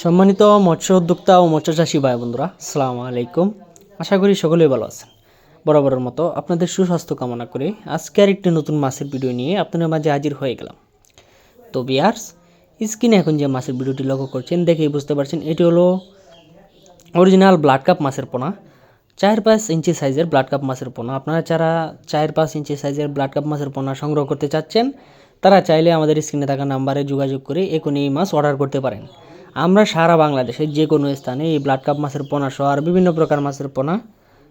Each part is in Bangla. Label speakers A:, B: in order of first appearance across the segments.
A: সম্মানিত মৎস্য উদ্যোক্তা ও মৎস্য চাষী ভাই বন্ধুরা আসসালামু আলাইকুম। আশা করি সকলেই ভালো আছেন। বরাবরের মতো আপনাদের সুস্বাস্থ্য কামনা করে আজকে আর একটি নতুন মাছের ভিডিও নিয়ে আপনাদের মাঝে হাজির হয়ে গেলাম। তো বিয়ার্স, স্ক্রিনে এখন যে মাছের ভিডিওটি লক্ষ্য করছেন, দেখেই বুঝতে পারছেন, এটি হলো অরিজিনাল ব্লাড কাপ মাছের পোনা। চার পাঁচ ইঞ্চি সাইজের ব্লাড কাপ মাছের পোনা। আপনারা যারা চার পাঁচ ইঞ্চি সাইজের ব্লাড কাপ মাছের পোনা সংগ্রহ করতে চাচ্ছেন, তারা চাইলে আমাদের স্ক্রিনে থাকা নাম্বারে যোগাযোগ করে এখনই এই মাছ অর্ডার করতে পারেন। আমরা সারা বাংলাদেশের যে কোনো স্থানে এই ব্লাড কাপ মাছের পোনা সহ আর বিভিন্ন প্রকার মাছের পোনা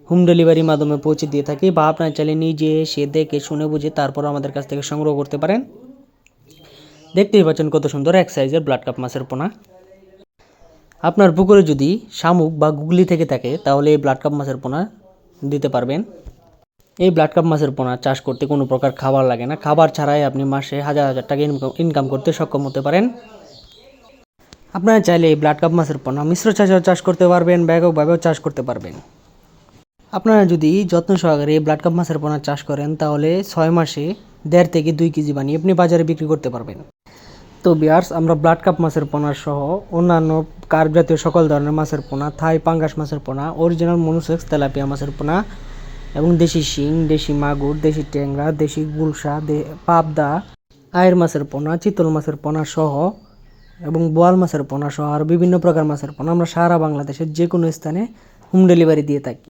A: হোম ডেলিভারির মাধ্যমে পৌঁছে দিয়ে থাকি। বা আপনার চাইলে নিজে এসে দেখে, শুনে বুঝে তারপর আমাদের কাছ থেকে সংগ্রহ করতে পারেন। দেখতেই পাচ্ছেন কত সুন্দর এক সাইজের ব্লাড কাপ মাছের পোনা। আপনার পুকুরে যদি শামুক বা গুগলি থেকে থাকে, তাহলে এই ব্লাড কাপ মাছের পোনা দিতে পারবেন। এই ব্লাড কাপ মাছের পোনা চাষ করতে কোনো প্রকার খাবার লাগে না। খাবার ছাড়াই আপনি মাসে হাজার হাজার টাকা ইনকাম করতে সক্ষম হতে পারেন। আপনারা চাইলে এই ব্লাড কাপ মাছের পোনা মিশ্র চাষেও চাষ করতে পারবেন ব্যাপকভাবেও চাষ করতে পারবেন। আপনারা যদি যত্ন সহকারে এই ব্লাড কাপ মাছের পোনা চাষ করেন, তাহলে ছয় মাসে দেড় থেকে দুই কেজি বানিয়ে আপনি বাজারে বিক্রি করতে পারবেন। তো বিয়ার্স, আমরা ব্লাড কাপ মাছের পোনা সহ অন্যান্য কার্প জাতীয় সকল ধরনের মাছের পোনা থাই পাঙ্গাস মাছের পোনা অরিজিনাল মনুসেক্স তেলাপিয়া মাছের পোনা এবং দেশি শিং, দেশি মাগুর, দেশি ট্যাংরা, দেশি গুলশা পাবদা, আয়ের মাছের পোনা চিতল মাছের পোনা সহ এবং বোয়াল মাছের পোনা সহ আর বিভিন্ন প্রকার মাছের পোনা আমরা সারা বাংলাদেশের যে কোনো স্থানে হোম ডেলিভারি দিয়ে থাকি।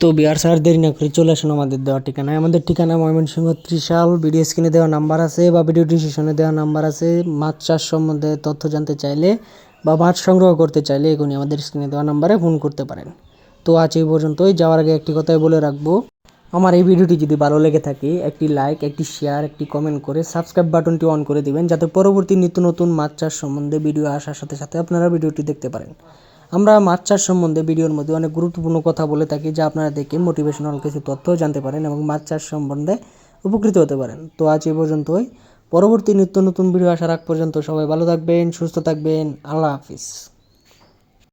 A: তো বিয়ার স্যার, দেরি না করে চলে আসুন আমাদের দেওয়া ঠিকানায়। আমাদের ঠিকানা ময়মনসিংহ ত্রিশাল, ভিডিও স্ক্রিনে দেওয়া নাম্বার আছে বা ভিডিও ডিসিশনে দেওয়া নাম্বার আছে। মাছ চাষ সম্বন্ধে তথ্য জানতে চাইলে বা মাছ সংগ্রহ করতে চাইলে এগুলি আমাদের স্ক্রিনে দেওয়া নাম্বারে ফোন করতে পারেন। তো আজ এই পর্যন্তই। যাওয়ার আগে একটি কথাই বলে রাখব আমার এই ভিডিওটি যদি ভালো লেগে থাকে, একটি লাইক একটি শেয়ার একটি কমেন্ট করে সাবস্ক্রাইব বাটনটি অন করে দিবেন, যাতে পরবর্তী নিত্য নতুন মাছ চাষ সম্বন্ধে ভিডিও আসার সাথে সাথে আপনারা ভিডিওটি দেখতে পারেন। আমরা মাছ চাষ সম্বন্ধে ভিডিওর মধ্যে অনেক গুরুত্বপূর্ণ কথা বলে থাকি, যা আপনারা দেখে মোটিভেশনাল কিছু তথ্য জানতে পারেন এবং মাছ চাষ সম্বন্ধে উপকৃত হতে পারেন। তো আজ এই পর্যন্তই। পরবর্তী নিত্য নতুন ভিডিও আসার আগ পর্যন্ত সবাই ভালো থাকবেন, সুস্থ থাকবেন। আল্লাহ হাফিজ।